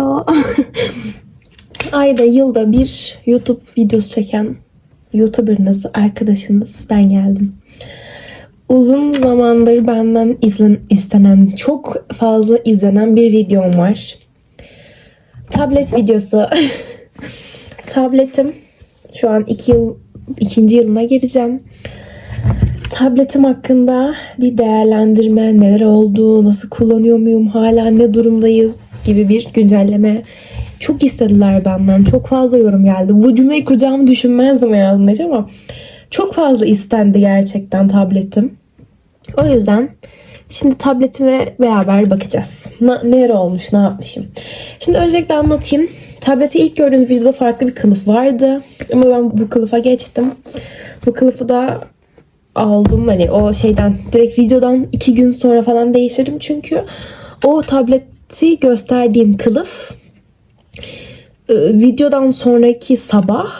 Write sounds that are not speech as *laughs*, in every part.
Hello. *laughs* Ayda yılda bir YouTube videosu çeken YouTuber'ınız, arkadaşınız ben geldim. Uzun zamandır benden izlen, istenen, çok fazla izlenen bir videom var. Tablet videosu. *laughs* Tabletim şu an iki yıl, ikinci yılına gireceğim. Tabletim hakkında bir değerlendirme, neler oldu, nasıl kullanıyor muyum, hala ne durumdayız gibi bir güncelleme. Çok istediler benden. Çok fazla yorum geldi. Bu cümleyi kuracağımı düşünmezdim hiç ama çok fazla istendi gerçekten tabletim. O yüzden şimdi tabletime beraber bakacağız. Na, neler olmuş, ne yapmışım. Şimdi öncelikle anlatayım. Tableti ilk gördüğünüz videoda farklı bir kılıf vardı. Ama ben bu kılıfa geçtim. Bu kılıfı da aldım hani o şeyden direkt videodan iki gün sonra falan değiştirdim çünkü o tableti gösterdiğim kılıf e, videodan sonraki sabah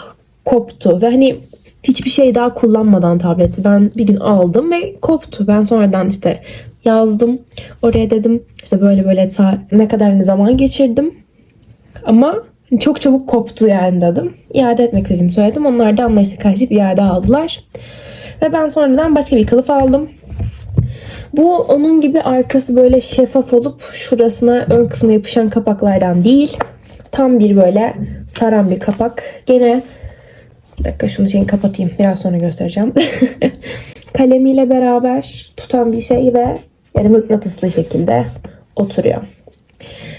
koptu ve hani hiçbir şey daha kullanmadan tableti ben bir gün aldım ve koptu. Ben sonradan işte yazdım. Oraya dedim işte böyle böyle ne kadar ne zaman geçirdim. Ama çok çabuk koptu yani dedim. İade etmek istediğimi söyledim. Onlar da anlayışla karşılayıp iade aldılar. Ve ben sonradan başka bir kılıf aldım. Bu onun gibi arkası böyle şeffaf olup şurasına ön kısmına yapışan kapaklardan değil. Tam bir böyle saran bir kapak. Gene bir dakika şunu şeyi kapatayım. Biraz sonra göstereceğim. *laughs* Kalemiyle beraber tutan bir şey ve yani mıknatıslı şekilde oturuyor.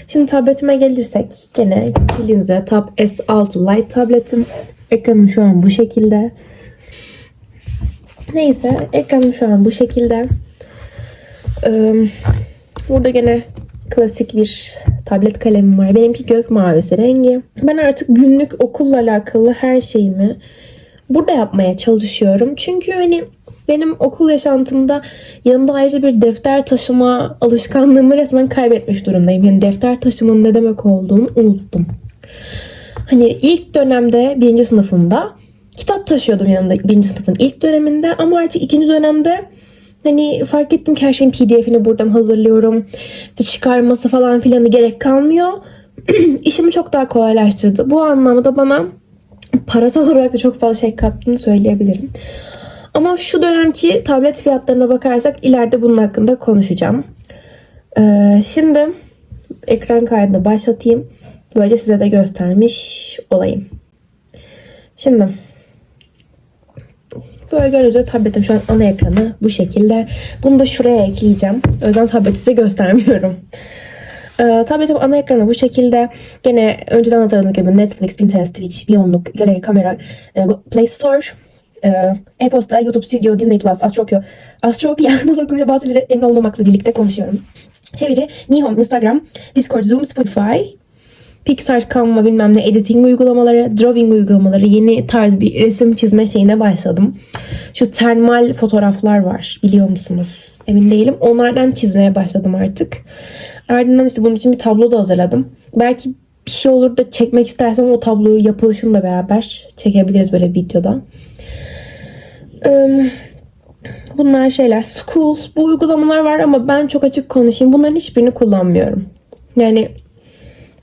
Şimdi tabletime gelirsek gene bildiğiniz üzere Tab S6 Lite tabletim. Ekranım şu an bu şekilde. Neyse ekranım şu an bu şekilde. Burada gene klasik bir tablet kalemim var. Benimki gök mavisi rengi. Ben artık günlük okulla alakalı her şeyimi burada yapmaya çalışıyorum. Çünkü hani benim okul yaşantımda yanımda ayrıca bir defter taşıma alışkanlığımı resmen kaybetmiş durumdayım. Yani defter taşımanın ne demek olduğunu unuttum. Hani ilk dönemde birinci sınıfımda kitap taşıyordum yanımda birinci sınıfın ilk döneminde ama artık ikinci dönemde hani fark ettim ki her şeyin pdf'ini buradan hazırlıyorum. İşte çıkarması falan filanı gerek kalmıyor. *clears throat* İşimi çok daha kolaylaştırdı. Bu anlamda bana parasal olarak da çok fazla şey kattığını söyleyebilirim. Ama şu dönemki tablet fiyatlarına bakarsak ileride bunun hakkında konuşacağım. Ee, şimdi ekran kaydını başlatayım. Böyle size de göstermiş olayım. Şimdi Böyle görünce tabletim şu an ana ekranı bu şekilde. Bunu da şuraya ekleyeceğim. O yüzden tableti size göstermiyorum. Ee, tabletim ana ekranı bu şekilde. Gene önceden hatırladığım gibi Netflix, Pinterest, Twitch, Beyondluk, Galeri, Kamera, e, Play Store, e, e-posta, YouTube Studio, Disney Plus, Astropia, Astropia nasıl okunuyor bazıları emin olmamakla birlikte konuşuyorum. Çeviri, Nihon, Instagram, Discord, Zoom, Spotify, Pixar, Canva bilmem ne editing uygulamaları, drawing uygulamaları, yeni tarz bir resim çizme şeyine başladım. Şu termal fotoğraflar var biliyor musunuz? Emin değilim. Onlardan çizmeye başladım artık. Ardından işte bunun için bir tablo da hazırladım. Belki bir şey olur da çekmek istersem o tabloyu yapılışını da beraber çekebiliriz böyle videoda. Bunlar şeyler. School. Bu uygulamalar var ama ben çok açık konuşayım. Bunların hiçbirini kullanmıyorum. Yani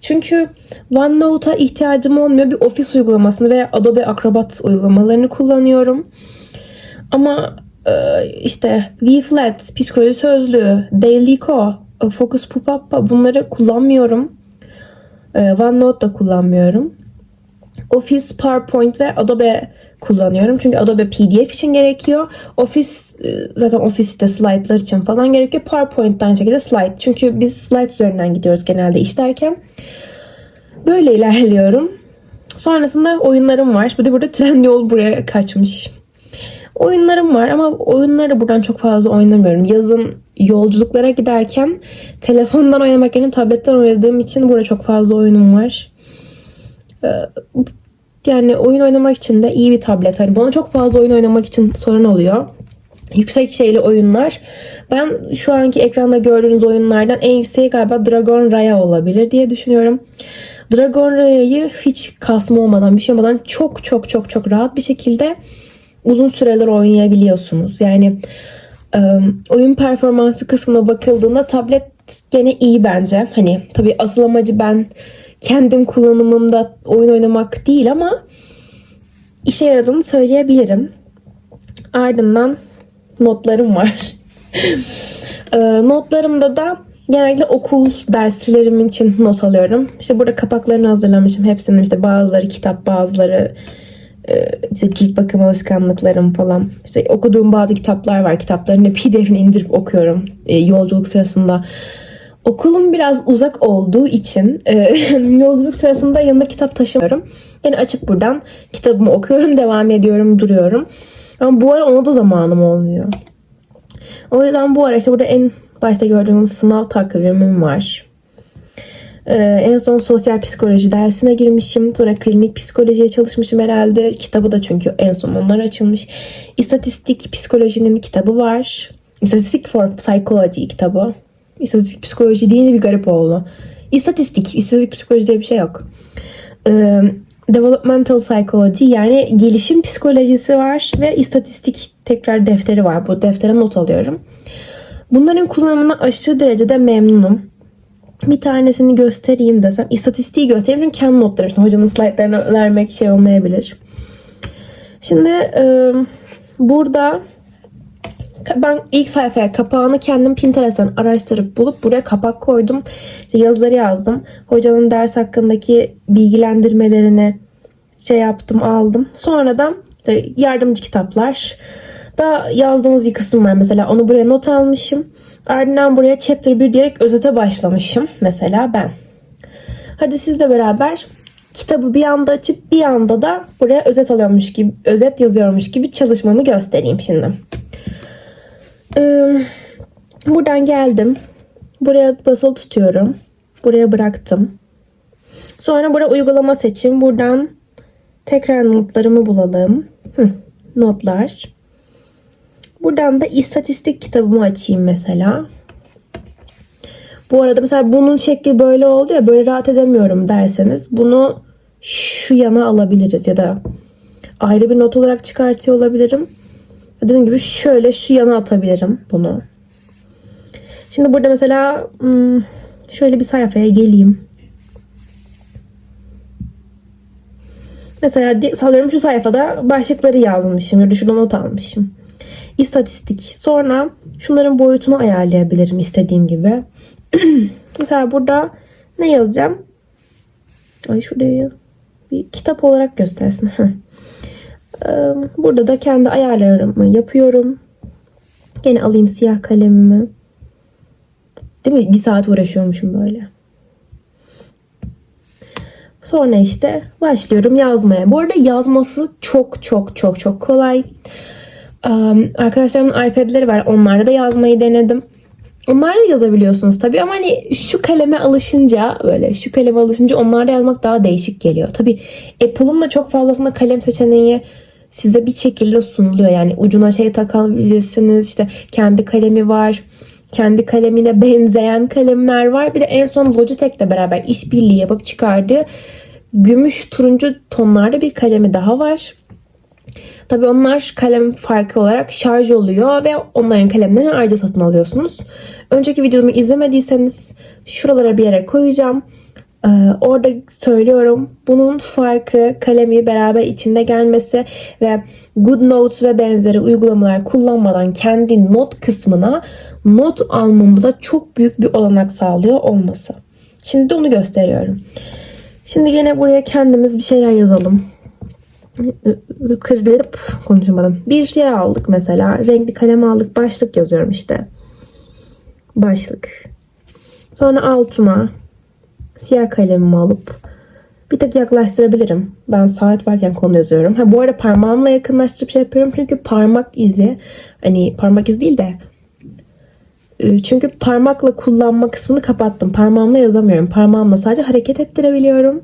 çünkü OneNote'a ihtiyacım olmuyor. Bir ofis uygulamasını veya Adobe Acrobat uygulamalarını kullanıyorum. Ama e, işte VFlat, Psikoloji Sözlüğü, Dailyco, e, Focus Pop-Up bunları kullanmıyorum. E, OneNote da kullanmıyorum. Office, PowerPoint ve Adobe kullanıyorum. Çünkü Adobe PDF için gerekiyor. Office zaten Office'te slaytlar için falan gerekiyor. PowerPoint'ten şekilde slide. Çünkü biz slide üzerinden gidiyoruz genelde işlerken. Böyle ilerliyorum. Sonrasında oyunlarım var. Bir de burada tren yol buraya kaçmış. Oyunlarım var ama oyunları buradan çok fazla oynamıyorum. Yazın yolculuklara giderken telefondan oynamak yerine tabletten oynadığım için burada çok fazla oyunum var. Yani oyun oynamak için de iyi bir tablet. Hani bana çok fazla oyun oynamak için sorun oluyor. Yüksek şeyli oyunlar. Ben şu anki ekranda gördüğünüz oyunlardan en yükseği galiba Dragon Raya olabilir diye düşünüyorum. Dragon Raya'yı hiç kasma olmadan, bir şey olmadan çok çok çok çok rahat bir şekilde uzun süreler oynayabiliyorsunuz. Yani oyun performansı kısmına bakıldığında tablet gene iyi bence. Hani tabii asıl amacı ben kendim kullanımımda oyun oynamak değil ama işe yaradığını söyleyebilirim. Ardından notlarım var. *laughs* Ee, notlarımda da genellikle okul derslerim için not alıyorum. İşte burada kapaklarını hazırlamışım. Hepsinin işte bazıları kitap, bazıları e, işte cilt bakım alışkanlıklarım falan. İşte okuduğum bazı kitaplar var. Kitapların *laughs* da pdf'ini indirip okuyorum e, yolculuk sırasında. Okulum biraz uzak olduğu için e, *laughs* yolculuk sırasında yanıma kitap taşımıyorum. Yani açıp buradan kitabımı okuyorum, devam ediyorum, duruyorum. Ama bu ara ona da zamanım olmuyor. O yüzden bu ara işte burada en başta gördüğünüz sınav takvimim var. Ee, en son sosyal psikoloji dersine girmişim. Sonra klinik psikolojiye çalışmışım herhalde. Kitabı da çünkü en son onlar açılmış. İstatistik psikolojinin kitabı var. İstatistik for Psychology kitabı. İstatistik psikoloji deyince bir garip oldu. İstatistik, istatistik psikoloji diye bir şey yok. Ee, developmental psychology yani gelişim psikolojisi var ve istatistik tekrar defteri var. Bu deftere not alıyorum. Bunların kullanımına aşırı derecede memnunum. Bir tanesini göstereyim desem. istatistiği göstereyim çünkü kendi notlarım. Şimdi hocanın slaytlarını vermek şey olmayabilir. Şimdi e, burada ben ilk sayfaya kapağını kendim Pinterest'ten araştırıp bulup buraya kapak koydum. İşte yazıları yazdım. Hocanın ders hakkındaki bilgilendirmelerini şey yaptım aldım. Sonradan işte yardımcı kitaplar da yazdığımız bir kısım var mesela. Onu buraya not almışım. Ardından buraya chapter 1 diyerek özete başlamışım. Mesela ben. Hadi sizle beraber kitabı bir anda açıp bir anda da buraya özet alıyormuş gibi, özet yazıyormuş gibi çalışmamı göstereyim şimdi. Ee, buradan geldim. Buraya basılı tutuyorum. Buraya bıraktım. Sonra buraya uygulama seçim. Buradan tekrar notlarımı bulalım. Hı, notlar. Buradan da istatistik kitabımı açayım mesela. Bu arada mesela bunun şekli böyle oldu ya böyle rahat edemiyorum derseniz bunu şu yana alabiliriz ya da ayrı bir not olarak çıkartıyor olabilirim. Dediğim gibi şöyle şu yana atabilirim bunu. Şimdi burada mesela hmm, şöyle bir sayfaya geleyim. Mesela sallıyorum şu sayfada başlıkları yazmışım ya da not almışım. İstatistik. Sonra şunların boyutunu ayarlayabilirim istediğim gibi. *clears throat* Mesela burada ne yazacağım? Ay şuraya bir kitap olarak göstersin. Burada da kendi ayarlarımı yapıyorum. Yine alayım siyah kalemimi. Değil mi? Bir saat uğraşıyormuşum böyle. Sonra işte başlıyorum yazmaya. Bu arada yazması çok çok çok çok kolay. Um, arkadaşlarımın iPad'leri var. Onlarda da yazmayı denedim. Onlar da yazabiliyorsunuz tabii ama hani şu kaleme alışınca böyle şu kaleme alışınca onlarda yazmak daha değişik geliyor. Tabii Apple'ın da çok fazlasında kalem seçeneği size bir şekilde sunuluyor. Yani ucuna şey takabilirsiniz. İşte kendi kalemi var. Kendi kalemine *laughs* benzeyen kalemler var. Bir de en son Logitech'le beraber işbirliği yapıp çıkardığı gümüş turuncu tonlarda bir kalemi daha var. Tabi onlar kalem farkı olarak şarj oluyor ve onların kalemlerini ayrıca satın alıyorsunuz. Önceki videomu izlemediyseniz şuralara bir yere koyacağım. Ee, orada söylüyorum bunun farkı kalemi beraber içinde gelmesi ve GoodNotes ve benzeri uygulamalar kullanmadan kendi not kısmına not almamıza çok büyük bir olanak sağlıyor olması. Şimdi de onu gösteriyorum. Şimdi yine buraya kendimiz bir şeyler yazalım kırılıp konuşamadım. Bir şey aldık mesela. Renkli kalem aldık. Başlık yazıyorum işte. Başlık. Sonra altına siyah kalemimi alıp bir tek yaklaştırabilirim. Ben saat varken konu yazıyorum. Ha, bu arada parmağımla yakınlaştırıp şey yapıyorum. Çünkü parmak izi hani parmak izi değil de e, çünkü parmakla kullanma kısmını kapattım. Parmağımla yazamıyorum. Parmağımla sadece hareket ettirebiliyorum.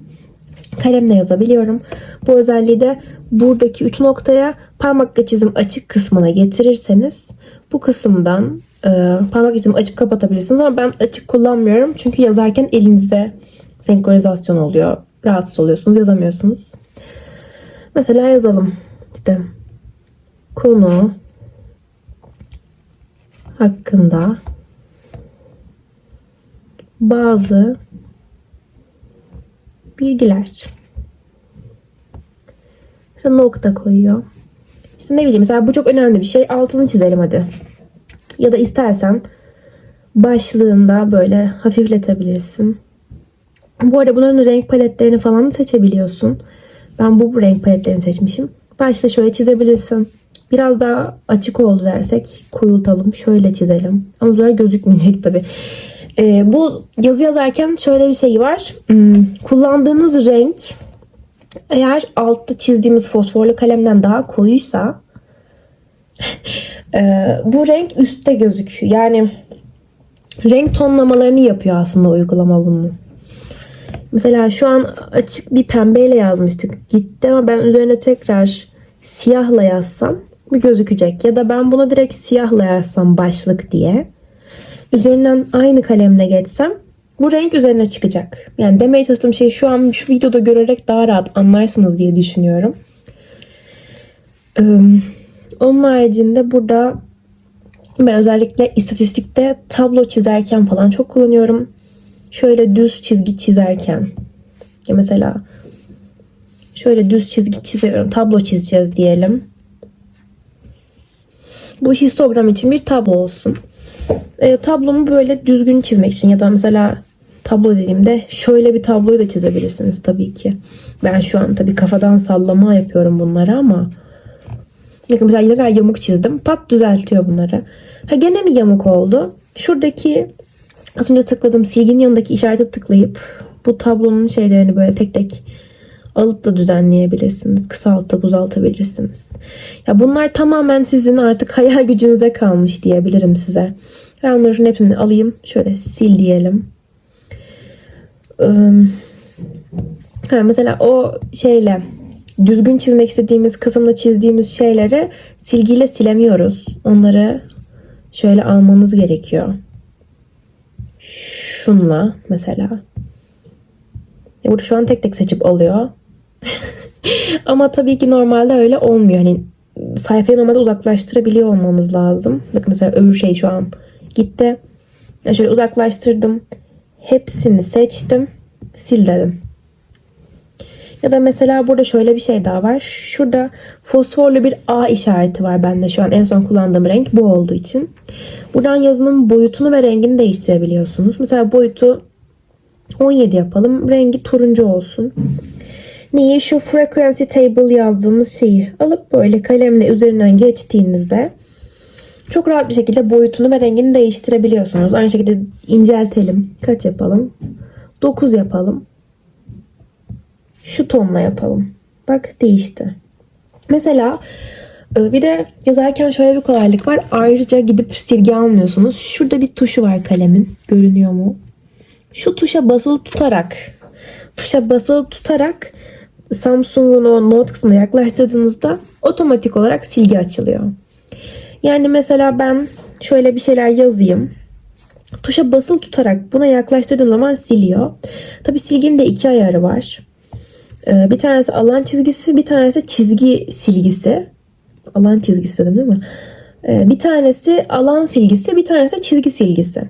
Kalemle yazabiliyorum. Bu özelliği de buradaki üç noktaya parmak çizim açık kısmına getirirseniz bu kısımdan e, parmak izimi açıp kapatabilirsiniz ama ben açık kullanmıyorum çünkü yazarken elinize senkronizasyon oluyor. Rahatsız oluyorsunuz, yazamıyorsunuz. Mesela yazalım. İşte konu hakkında bazı bilgiler. İşte nokta koyuyor. İşte ne bileyim mesela bu çok önemli bir şey. Altını çizelim hadi. Ya da istersen başlığında böyle hafifletebilirsin. Bu arada bunların renk paletlerini falan seçebiliyorsun. Ben bu renk paletlerini seçmişim. Başta şöyle çizebilirsin. Biraz daha açık oldu dersek koyultalım. Şöyle çizelim. Ama sonra gözükmeyecek tabii. Ee, bu yazı yazarken şöyle bir şey var. Hmm, kullandığınız renk eğer altta çizdiğimiz fosforlu kalemden daha koyuysa *laughs* e, bu renk üstte gözüküyor. Yani renk tonlamalarını yapıyor aslında uygulama bunu. Mesela şu an açık bir pembeyle yazmıştık. Gitti ama ben üzerine tekrar siyahla yazsam bir gözükecek. Ya da ben buna direkt siyahla yazsam başlık diye. Üzerinden aynı kalemle geçsem bu renk üzerine çıkacak. Yani demeye çalıştığım şey şu an şu videoda görerek daha rahat anlarsınız diye düşünüyorum. Onun haricinde burada ben özellikle istatistikte tablo çizerken falan çok kullanıyorum. Şöyle düz çizgi çizerken. Ya mesela şöyle düz çizgi çiziyorum. Tablo çizeceğiz diyelim. Bu histogram için bir tablo olsun. E, tablomu böyle düzgün çizmek için ya da mesela tablo dediğimde şöyle bir tabloyu da çizebilirsiniz tabii ki. Ben şu an tabii kafadan sallama yapıyorum bunları ama Bakın mesela ne kadar yamuk çizdim. Pat düzeltiyor bunları. Ha gene mi yamuk oldu? Şuradaki az önce tıkladığım silginin yanındaki işarete tıklayıp bu tablonun şeylerini böyle tek tek alıp da düzenleyebilirsiniz. Kısaltıp uzaltabilirsiniz. Ya bunlar tamamen sizin artık hayal gücünüze kalmış diyebilirim size. Ben onların hepsini alayım. Şöyle sil diyelim. Ee, mesela o şeyle düzgün çizmek istediğimiz kısımda çizdiğimiz şeyleri silgiyle silemiyoruz. Onları şöyle almanız gerekiyor. Şunla mesela. E burada şu an tek tek seçip alıyor. *laughs* Ama tabii ki normalde öyle olmuyor. Hani sayfayı normalde uzaklaştırabiliyor olmamız lazım. Bakın mesela öbür şey şu an gitti. Yani şöyle uzaklaştırdım. Hepsini seçtim. Sil dedim. Ya da mesela burada şöyle bir şey daha var. Şurada fosforlu bir A işareti var bende şu an en son kullandığım renk bu olduğu için. Buradan yazının boyutunu ve rengini değiştirebiliyorsunuz. Mesela boyutu 17 yapalım. Rengi turuncu olsun. Neyi? Şu frequency table yazdığımız şeyi alıp böyle kalemle üzerinden geçtiğinizde çok rahat bir şekilde boyutunu ve rengini değiştirebiliyorsunuz. Aynı şekilde inceltelim. Kaç yapalım? 9 yapalım şu tonla yapalım. Bak değişti. Mesela e, bir de yazarken şöyle bir kolaylık var. Ayrıca gidip silgi almıyorsunuz. Şurada bir tuşu var kalemin. Görünüyor mu? Şu tuşa basılı tutarak tuşa basılı tutarak Samsung'un o note kısmına yaklaştırdığınızda otomatik olarak silgi açılıyor. Yani mesela ben şöyle bir şeyler yazayım. Tuşa basılı tutarak buna yaklaştırdığım zaman siliyor. Tabi silginin de iki ayarı var. Ee, bir tanesi alan çizgisi, bir tanesi çizgi silgisi. Alan çizgisi dedim değil mi? Ee, bir tanesi alan silgisi, bir tanesi çizgi silgisi.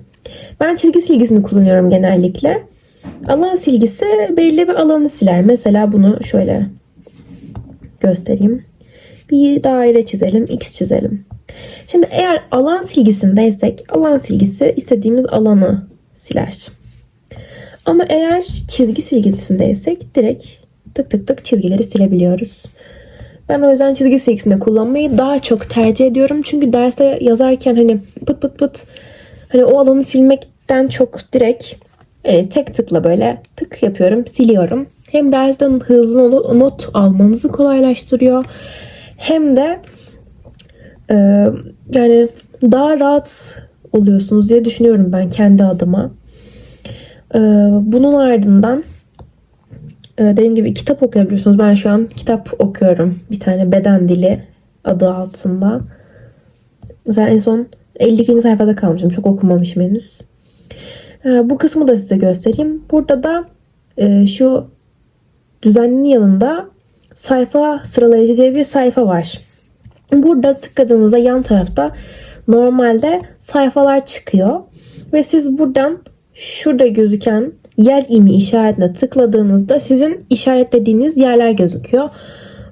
Ben çizgi silgisini kullanıyorum genellikle. Alan silgisi belli bir alanı siler. Mesela bunu şöyle göstereyim. Bir daire çizelim, x çizelim. Şimdi eğer alan silgisindeysek alan silgisi istediğimiz alanı siler. Ama eğer çizgi silgisindeysek direkt tık tık tık çizgileri silebiliyoruz. Ben o yüzden çizgi silgisinde kullanmayı daha çok tercih ediyorum. Çünkü derste yazarken hani pıt pıt pıt hani o alanı silmekten çok direkt yani tek tıkla böyle tık yapıyorum, siliyorum. Hem dersten hızlı not almanızı kolaylaştırıyor. Hem de e, yani daha rahat oluyorsunuz diye düşünüyorum ben kendi adıma. E, bunun ardından dediğim gibi kitap okuyabiliyorsunuz. Ben şu an kitap okuyorum. Bir tane beden dili adı altında. Mesela en son 52. sayfada kalmışım. Çok okumamışım henüz. Ee, bu kısmı da size göstereyim. Burada da e, şu düzenlinin yanında sayfa sıralayıcı diye bir sayfa var. Burada tıkladığınızda yan tarafta normalde sayfalar çıkıyor. Ve siz buradan şurada gözüken yer imi işaretine tıkladığınızda sizin işaretlediğiniz yerler gözüküyor.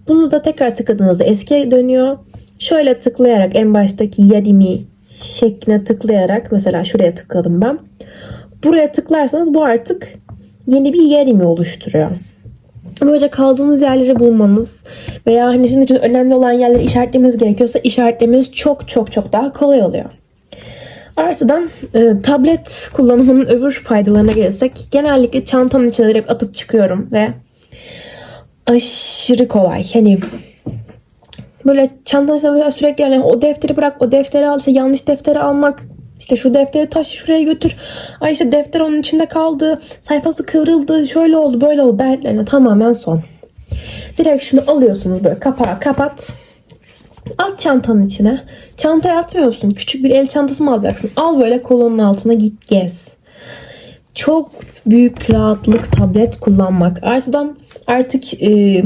Bunu da tekrar tıkladığınızda eskiye dönüyor. Şöyle tıklayarak en baştaki yer imi şekline tıklayarak mesela şuraya tıkladım ben. Buraya tıklarsanız bu artık yeni bir yer imi oluşturuyor. Böylece kaldığınız yerleri bulmanız veya hani sizin için önemli olan yerleri işaretlemeniz gerekiyorsa işaretlemeniz çok çok çok daha kolay oluyor. Artıdan e, tablet kullanımının öbür faydalarına gelirsek genellikle çantanın içine direkt atıp çıkıyorum ve aşırı kolay. Hani böyle böyle sürekli yani o defteri bırak o defteri al işte yanlış defteri almak işte şu defteri taşı şuraya götür. Ay işte defter onun içinde kaldı. Sayfası kıvrıldı. Şöyle oldu böyle oldu dertlerine tamamen son. Direkt şunu alıyorsunuz böyle kapağı kapat. At çantanın içine. Çantaya atmıyor musun? Küçük bir el çantası mı alacaksın? Al böyle kolonun altına git gez. Çok büyük rahatlık tablet kullanmak. Artıdan artık e,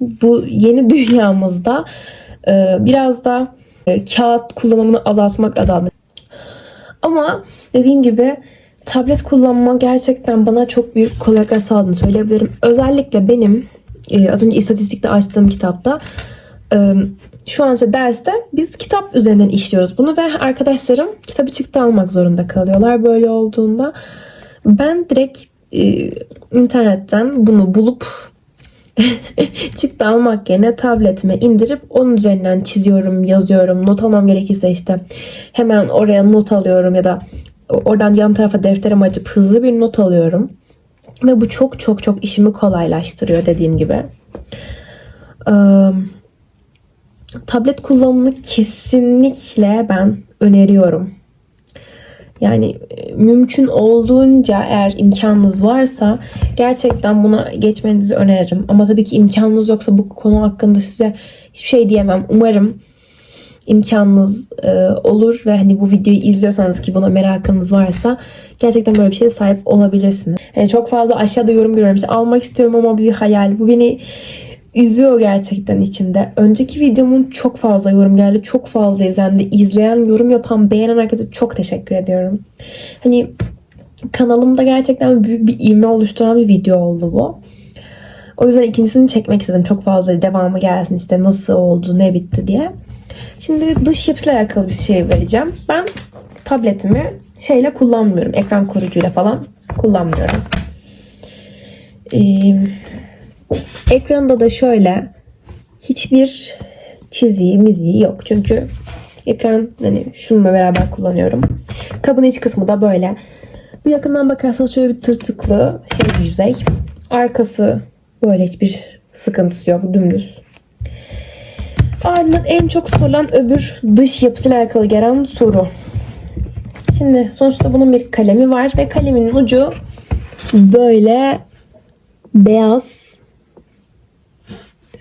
bu yeni *laughs* dünyamızda e, biraz da e, kağıt kullanımını azaltmak adına. Ama dediğim gibi tablet kullanma gerçekten bana çok büyük kolaylıklar sağladığını söyleyebilirim. Özellikle benim e, az önce istatistikte açtığım kitapta e, şu an ise derste biz kitap üzerinden işliyoruz bunu ve arkadaşlarım kitabı çıktı almak zorunda kalıyorlar böyle olduğunda. Ben direkt e, internetten bunu bulup *laughs* çıktı almak yerine tabletime indirip onun üzerinden çiziyorum, yazıyorum. Not almam gerekirse işte hemen oraya not alıyorum ya da oradan yan tarafa defterimi açıp hızlı bir not alıyorum. Ve bu çok çok çok işimi kolaylaştırıyor dediğim gibi. Ee, tablet kullanımını kesinlikle ben öneriyorum. Yani e, mümkün olduğunca eğer imkanınız varsa gerçekten buna geçmenizi öneririm. Ama tabii ki imkanınız yoksa bu konu hakkında size hiçbir şey diyemem. Umarım imkanınız e, olur ve hani bu videoyu izliyorsanız ki buna merakınız varsa gerçekten böyle bir şeye sahip olabilirsiniz. Yani çok fazla aşağıda yorum görüyorum. İşte almak istiyorum ama bir hayal. Bu beni üzüyor gerçekten içimde. Önceki videomun çok fazla yorum geldi. Çok fazla izlendi. İzleyen, yorum yapan, beğenen herkese çok teşekkür ediyorum. Hani kanalımda gerçekten büyük bir ivme oluşturan bir video oldu bu. O yüzden ikincisini çekmek istedim. Çok fazla devamı gelsin işte nasıl oldu, ne bitti diye. Şimdi dış yapısıyla alakalı bir şey vereceğim. Ben tabletimi şeyle kullanmıyorum. Ekran koruyucuyla falan kullanmıyorum. Ee, Ekranda da şöyle hiçbir çiziği miziği yok. Çünkü ekran hani şununla beraber kullanıyorum. Kabın iç kısmı da böyle. Bu yakından bakarsanız şöyle bir tırtıklı şey bir yüzey. Arkası böyle hiçbir sıkıntısı yok. Dümdüz. Ardından en çok sorulan öbür dış yapısıyla alakalı gelen soru. Şimdi sonuçta bunun bir kalemi var ve kalemin ucu böyle beyaz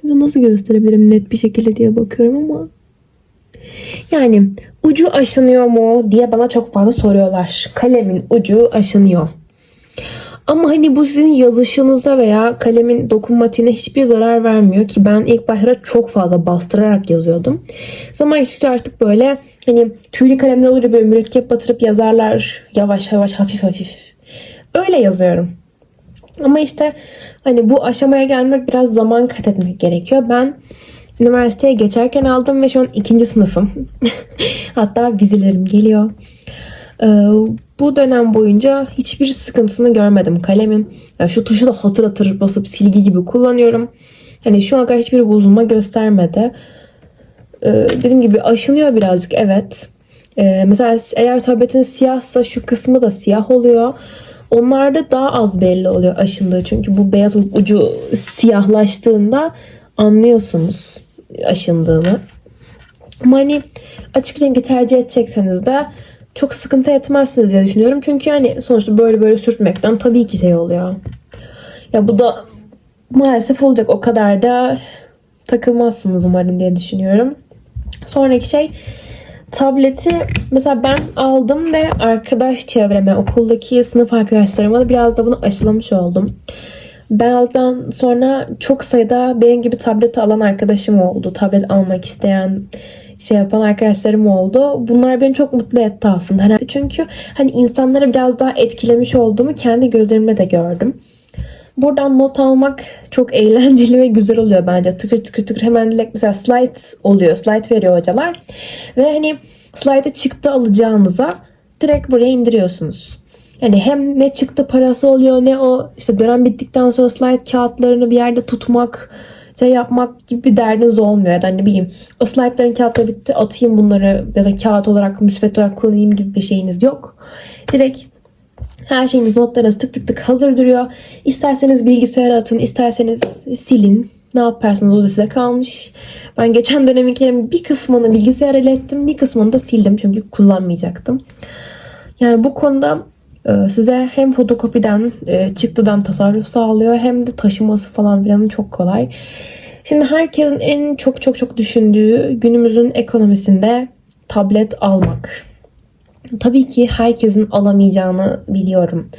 Size nasıl gösterebilirim net bir şekilde diye bakıyorum ama. Yani ucu aşınıyor mu diye bana çok fazla soruyorlar. Kalemin ucu aşınıyor. Ama hani bu sizin yazışınıza veya kalemin dokunmatiğine hiçbir zarar vermiyor ki ben ilk başta çok fazla bastırarak yazıyordum. Zaman geçtikçe artık böyle hani tüylü kalemler olur ya böyle mürekkep batırıp yazarlar yavaş yavaş hafif hafif. Öyle yazıyorum. Ama işte hani bu aşamaya gelmek biraz zaman kat etmek gerekiyor. Ben üniversiteye geçerken aldım ve şu an ikinci sınıfım. *laughs* Hatta vizelerim geliyor. Ee, bu dönem boyunca hiçbir sıkıntısını görmedim kalemin. Yani şu tuşu da hatır hatır basıp silgi gibi kullanıyorum. Hani şu an kadar hiçbir bozulma göstermedi. Ee, dediğim gibi aşınıyor birazcık evet. Ee, mesela eğer tabletin siyahsa şu kısmı da siyah oluyor. Onlarda daha az belli oluyor aşındığı. Çünkü bu beyaz ucu siyahlaştığında anlıyorsunuz aşındığını. Ama hani açık rengi tercih edecekseniz de çok sıkıntı etmezsiniz diye düşünüyorum. Çünkü hani sonuçta böyle böyle sürtmekten tabii ki şey oluyor. Ya bu da maalesef olacak. O kadar da takılmazsınız umarım diye düşünüyorum. Sonraki şey tableti mesela ben aldım ve arkadaş çevreme, okuldaki sınıf arkadaşlarıma da biraz da bunu aşılamış oldum. Ben aldıktan sonra çok sayıda benim gibi tablet alan arkadaşım oldu. Tablet almak isteyen, şey yapan arkadaşlarım oldu. Bunlar beni çok mutlu etti aslında. Hani çünkü hani insanları biraz daha etkilemiş olduğumu kendi gözlerimle de gördüm. Buradan not almak çok *laughs* eğlenceli ve güzel oluyor bence. Tıkır tıkır tıkır hemen direkt mesela slide oluyor. Slide veriyor hocalar. Ve hani slide'e çıktı alacağınıza direkt buraya indiriyorsunuz. Yani hem ne çıktı parası oluyor ne o işte dönem bittikten sonra slide kağıtlarını bir yerde tutmak şey yapmak gibi bir derdiniz olmuyor. Ya da ne bileyim o slide'ların kağıtları bitti atayım bunları ya da kağıt olarak müsvedde olarak kullanayım gibi bir şeyiniz yok. Direkt her şeyiniz notlarınız tık tık tık hazır duruyor. İsterseniz bilgisayara atın, isterseniz silin. Ne yaparsanız o da size kalmış. Ben geçen döneminkilerin bir kısmını bilgisayara ilettim, bir kısmını da sildim çünkü kullanmayacaktım. Yani bu konuda e, size hem fotokopiden, e, çıktıdan tasarruf sağlıyor hem de taşıması falan filan çok kolay. Şimdi herkesin en çok çok çok düşündüğü günümüzün ekonomisinde tablet almak. Tabii ki herkesin alamayacağını biliyorum.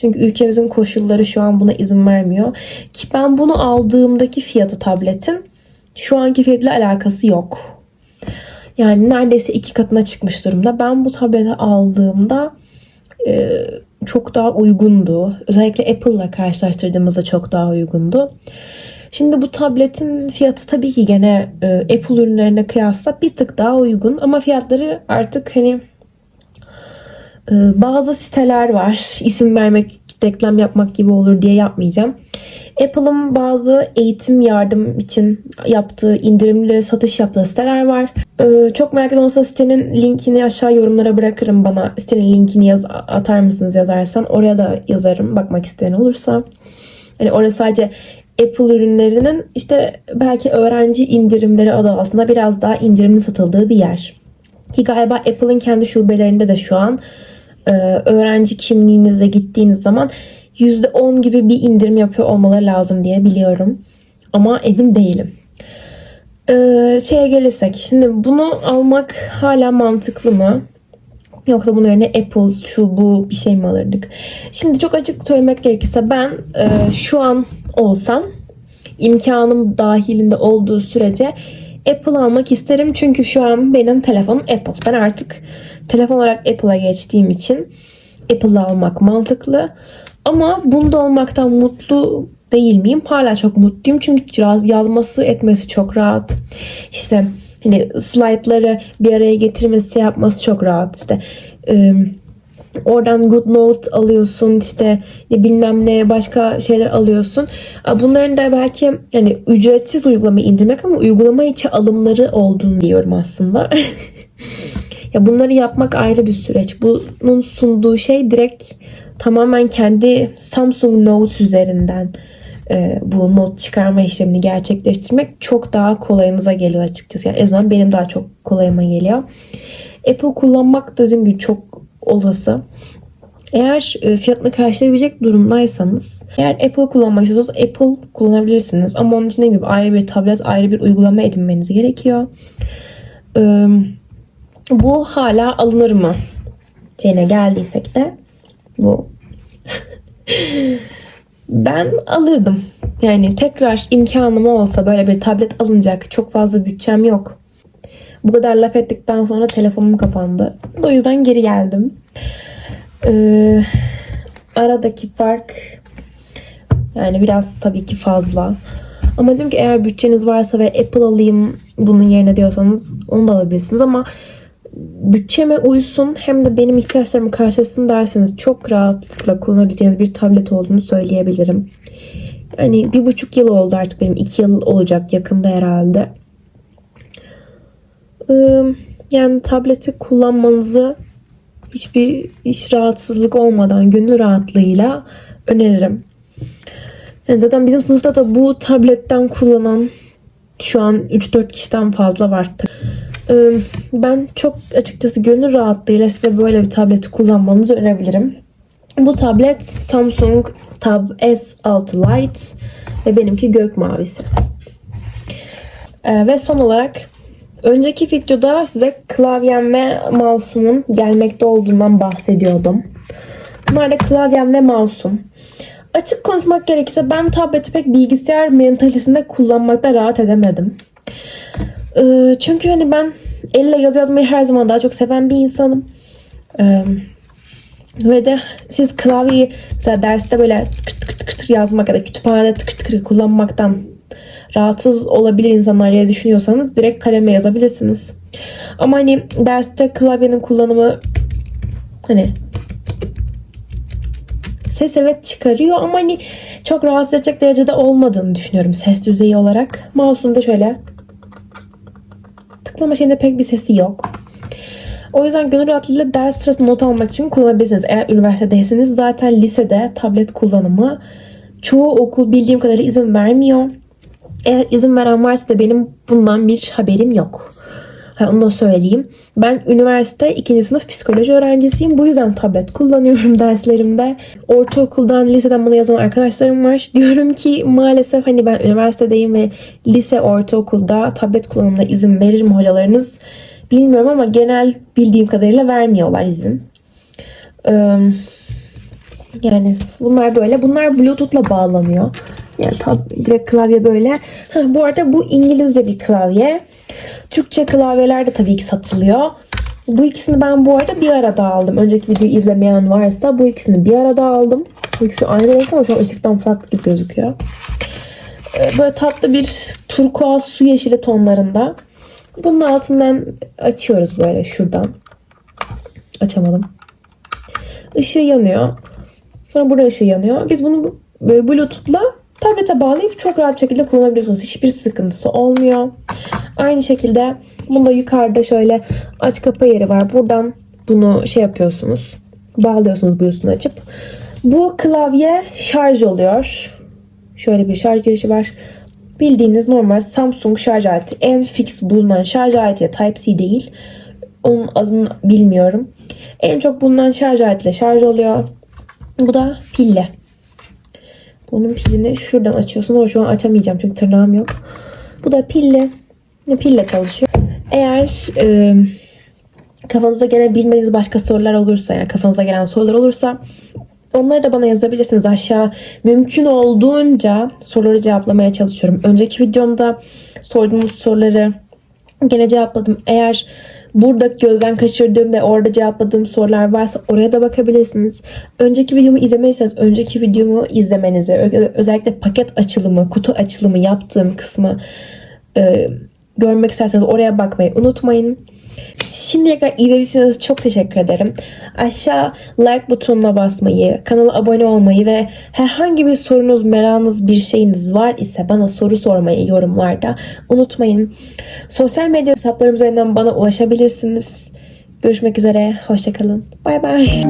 Çünkü ülkemizin koşulları şu an buna izin vermiyor. Ki ben bunu aldığımdaki fiyatı tabletin şu anki fiyatla alakası yok. Yani neredeyse iki katına çıkmış durumda. Ben bu tableti aldığımda e, çok daha uygundu. Özellikle Apple'la karşılaştırdığımızda çok daha uygundu. Şimdi bu tabletin fiyatı tabii ki gene e, Apple ürünlerine kıyasla bir tık daha uygun ama fiyatları artık hani bazı siteler var. İsim vermek, reklam yapmak gibi olur diye yapmayacağım. Apple'ın bazı eğitim yardım için yaptığı indirimli satış yaptığı siteler var. Ee, çok merak eden olsa sitenin linkini aşağı yorumlara bırakırım bana. Sitenin linkini yaz, atar mısınız yazarsan. Oraya da yazarım bakmak isteyen olursa. Hani orası sadece Apple ürünlerinin işte belki öğrenci indirimleri adı altında biraz daha indirimli satıldığı bir yer. Ki galiba Apple'ın kendi şubelerinde de şu an öğrenci kimliğinizle gittiğiniz zaman %10 gibi bir indirim yapıyor olmaları lazım diye biliyorum. Ama emin değilim. Ee, şeye gelirsek şimdi bunu almak hala mantıklı mı? Yoksa bunun yerine Apple şu bu bir şey mi alırdık? Şimdi çok açık söylemek gerekirse ben e, şu an olsam imkanım dahilinde olduğu sürece Apple almak isterim. Çünkü şu an benim telefonum Apple. Ben artık telefon olarak Apple'a geçtiğim için Apple'ı almak mantıklı. Ama bunda olmaktan mutlu değil miyim? Hala çok mutluyum. Çünkü yazması etmesi çok rahat. İşte hani slaytları bir araya getirmesi şey yapması çok rahat. İşte e, oradan good note alıyorsun işte bilmem ne başka şeyler alıyorsun. Bunların da belki yani ücretsiz uygulama indirmek ama uygulama içi alımları olduğunu diyorum aslında. *laughs* ya bunları yapmak ayrı bir süreç. Bunun sunduğu şey direkt tamamen kendi Samsung Note üzerinden e, bu not çıkarma işlemini gerçekleştirmek çok daha kolayınıza geliyor açıkçası. Yani en azından benim daha çok kolayıma geliyor. Apple kullanmak dediğim gibi çok olası. Eğer e, fiyatını karşılayabilecek durumdaysanız, eğer Apple kullanmak istiyorsanız Apple kullanabilirsiniz. Ama onun için ne gibi ayrı bir tablet, ayrı bir uygulama edinmeniz gerekiyor. Bu hala alınır mı? Şeyine geldiysek de bu *laughs* ben alırdım. Yani tekrar imkanım olsa böyle bir tablet alınacak çok fazla bütçem yok. Bu kadar laf ettikten sonra telefonum kapandı. O yüzden geri geldim. Ee, aradaki fark yani biraz tabii ki fazla. Ama dedim ki eğer bütçeniz varsa ve Apple alayım bunun yerine diyorsanız onu da alabilirsiniz ama bütçeme uysun hem de benim ihtiyaçlarımı karşılasın derseniz çok rahatlıkla kullanabileceğiniz bir tablet olduğunu söyleyebilirim. Yani bir buçuk yıl oldu artık benim. iki yıl olacak yakında herhalde. Yani tableti kullanmanızı hiçbir iş rahatsızlık olmadan gönül rahatlığıyla öneririm. Yani zaten bizim sınıfta da bu tabletten kullanan şu an 3-4 kişiden fazla var. Ben çok açıkçası gönül rahatlığıyla size böyle bir tableti kullanmanızı önerebilirim. Bu tablet Samsung Tab S6 Lite ve benimki gök mavisi. Ve son olarak önceki videoda size klavyem ve mouse'umun gelmekte olduğundan bahsediyordum. Bunlar da klavyem ve mouse'um. Açık konuşmak gerekirse ben tableti pek bilgisayar mentalitesinde kullanmakta rahat edemedim. Çünkü hani ben elle yazı yazmayı her zaman daha çok seven bir insanım. Ee, ve de siz klavyeyi mesela derste böyle tıkır tıkır tıkır yazmak ya da kütüphanede tıkır tıkır kullanmaktan rahatsız olabilir insanlar diye düşünüyorsanız direkt kalemle yazabilirsiniz. Ama hani derste klavyenin kullanımı hani ses evet çıkarıyor ama hani çok rahatsız edecek derecede olmadığını düşünüyorum ses düzeyi olarak. Mouse'un da şöyle tıklama şeyinde pek bir sesi yok. O yüzden gönül rahatlığıyla ders sırasında not almak için kullanabilirsiniz. Eğer üniversitedeyseniz zaten lisede tablet kullanımı çoğu okul bildiğim kadarıyla izin vermiyor. Eğer izin veren varsa da benim bundan bir haberim yok. Ha, onu da söyleyeyim. Ben üniversite ikinci sınıf psikoloji öğrencisiyim. Bu yüzden tablet kullanıyorum *laughs* derslerimde. Ortaokuldan, liseden bana yazan arkadaşlarım var. *laughs* Diyorum ki maalesef hani ben üniversitedeyim ve lise, ortaokulda tablet kullanımına izin verir mi hocalarınız? Bilmiyorum ama genel bildiğim kadarıyla vermiyorlar izin. Ee, yani bunlar böyle. Bunlar Bluetooth'la bağlanıyor. Yani tab direkt klavye böyle. Ha, bu arada bu İngilizce bir klavye. Türkçe klavyeler de tabii ki satılıyor. Bu ikisini ben bu arada bir arada aldım. Önceki videoyu izlemeyen varsa bu ikisini bir arada aldım. Bu ikisi aynı renk ama şu an ışıktan farklı gibi gözüküyor. Ee, Böyle tatlı bir turkuaz su yeşili tonlarında. Bunun altından açıyoruz böyle şuradan. Açamadım. Işığı yanıyor. Sonra burada ışığı yanıyor. Biz bunu Bluetooth'la tablete bağlayıp çok rahat şekilde kullanabiliyorsunuz. Hiçbir sıkıntısı olmuyor. Aynı şekilde bunda yukarıda şöyle aç kapa yeri var. Buradan bunu şey yapıyorsunuz. Bağlıyorsunuz Bluetooth'unu açıp. Bu klavye şarj oluyor. Şöyle bir şarj girişi var. Bildiğiniz normal Samsung şarj aleti. En fix bulunan şarj aleti Type-C değil. Onun adını bilmiyorum. En çok bulunan şarj aletiyle şarj oluyor. Bu da pille. Bunun pilini şuradan açıyorsun ama şu an açamayacağım çünkü tırnağım yok. Bu da pille. Pille çalışıyor. Eğer e, kafanıza gelen bilmediğiniz başka sorular olursa yani kafanıza gelen sorular olursa onları da bana yazabilirsiniz aşağı. Mümkün olduğunca soruları cevaplamaya çalışıyorum. Önceki videomda sorduğumuz soruları gene cevapladım. Eğer burada gözden kaçırdığım ve orada cevapladığım sorular varsa oraya da bakabilirsiniz. Önceki videomu izlemediyseniz önceki videomu izlemenizi, özellikle paket açılımı, kutu açılımı yaptığım kısmı e, görmek isterseniz oraya bakmayı unutmayın. Şimdiye kadar izlediyseniz çok teşekkür ederim. Aşağı like butonuna basmayı, kanala abone olmayı ve herhangi bir sorunuz, merakınız, bir şeyiniz var ise bana soru sormayı yorumlarda unutmayın. Sosyal medya hesaplarım üzerinden bana ulaşabilirsiniz. Görüşmek üzere, hoşçakalın. Bay bay.